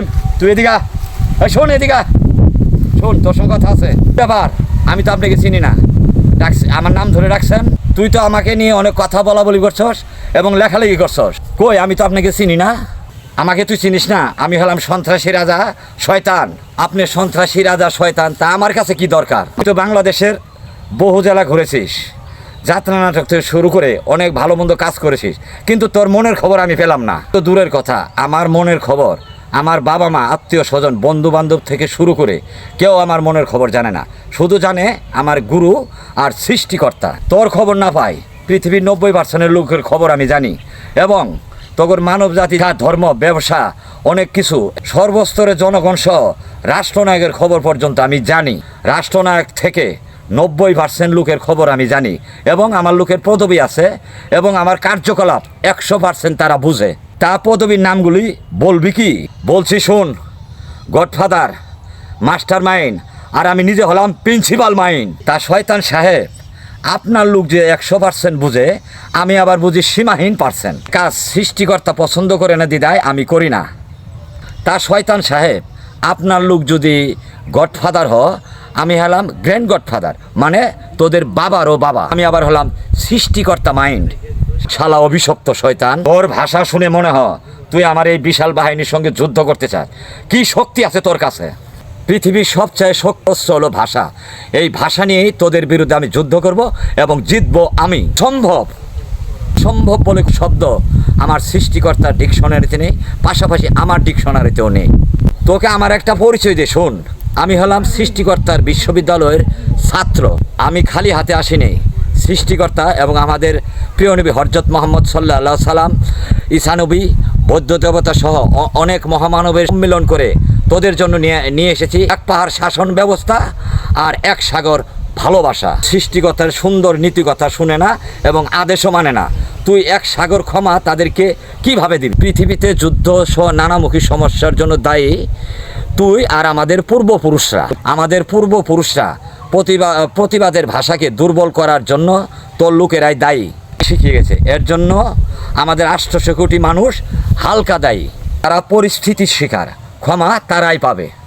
সেলিম তুই এদিকা শোন এদিকা শোন, তোর সঙ্গে কথা আছে। ব্যাপার, আমি তো আপনাকে চিনি না। আমার নাম ধরে রাখছেন তুই তো আমাকে নিয়ে অনেক কথা বলা বলি করছস এবং লেখালেখি করছস। কই, আমি তো আপনাকে চিনি না? আমাকে তুই চিনিস না? আমি হলাম সন্ত্রাসী রাজা, শয়তান। আপনি সন্ত্রাসী রাজা, শয়তান, তা আমার কাছে কি দরকার? তুই তো বাংলাদেশের বহু জেলা ঘুরেছিস। যাত্রা নাটক থেকে শুরু করে অনেক ভালো মন্দ কাজ করেছিস। কিন্তু তোর মনের খবর আমি পেলাম না। তো দূরের কথা, আমার মনের খবর আমার বাবা মা, আত্মীয় স্বজন বন্ধু বান্ধব থেকে শুরু করে কেউ আমার মনের খবর জানে না। শুধু জানে আমার গুরু আর সৃষ্টিকর্তা। তোর খবর না পাই পৃথিবীর নব্বই পার্সেন্টের লোকের খবর আমি জানি। এবং তখন মানব জাতি ধর্ম, ব্যবসা, অনেক কিছু সর্বস্তরে জনগণ সহ রাষ্ট্রনায়কের খবর পর্যন্ত আমি জানি। রাষ্ট্রনায়ক থেকে নব্বই পার্সেন্ট লোকের খবর আমি জানি। এবং আমার লোকের পদবি আছে এবং আমার কার্যকলাপ একশো পার্সেন্ট তারা বুঝে। তা পদবীর নামগুলি বলবি কি? বলছি শোন, গডফাদার মাস্টার মাইন্ড আর আমি নিজে হলাম প্রিন্সিপাল মাইন্ড। তা শয়তান সাহেব, আপনার লোক যে একশো পার্সেন্ট বুঝে, আমি আবার বুঝি সীমাহীন পার্সেন্ট। কাজ সৃষ্টিকর্তা পছন্দ করে না দিদায় আমি করি না। তা শয়তান সাহেব, আপনার লোক যদি গডফাদার হ, আমি হলাম গ্র্যান্ড গডফাদার মানে তোদের বাবারও বাবা। আমি আবার হলাম সৃষ্টিকর্তা মাইন্ড। শালা অভিশপ্ত শয়তান। তোর ভাষা শুনে মনে হয় তুই আমার এই বিশাল বাহিনীর সঙ্গে যুদ্ধ করতে চাস। কি শক্তি আছে তোর কাছে? পৃথিবীর সবচেয়ে শক্তস্ত হলো ভাষা। এই ভাষা নিয়েই তোদের বিরুদ্ধে আমি যুদ্ধ করব এবং জিতবো আমি। সম্ভব। সম্ভব বলে শব্দ আমার সৃষ্টিকর্তার ডিকশনারিতে নেই, পাশাপাশি আমার ডিকশনারিতেও নেই। তোকে আমার একটা পরিচয় দে, শোন। আমি হলাম সৃষ্টিকর্তার বিশ্ববিদ্যালয়ের ছাত্র। আমি খালি হাতে আসিনি। সৃষ্টিকর্তা এবং আমাদের প্রিয় নবী হরজত মোহাম্মদ সাল্লাহ সাল্লাম ঈসানবী বৌদ্ধ দেবতা সহ অনেক মহামানবের সম্মিলন করে তোদের জন্য নিয়ে নিয়ে এসেছি। এক পাহাড় শাসন ব্যবস্থা আর এক সাগর ভালোবাসা। সৃষ্টিকর্তার সুন্দর নীতিকথা শুনে না এবং আদেশও মানে না। তুই এক সাগর ক্ষমা তাদেরকে কীভাবে দিবি? পৃথিবীতে যুদ্ধ সহ নানামুখী সমস্যার জন্য দায়ী তুই আর আমাদের পূর্বপুরুষরা। আমাদের পূর্বপুরুষরা প্রতিবা প্রতিবাদের ভাষাকে দুর্বল করার জন্য তোর লোকেরাই দায়ী। শিখিয়ে গেছে। এর জন্য আমাদের আষ্টশো কোটি মানুষ হালকা দায়ী। তারা পরিস্থিতির শিকার। ক্ষমা তারাই পাবে।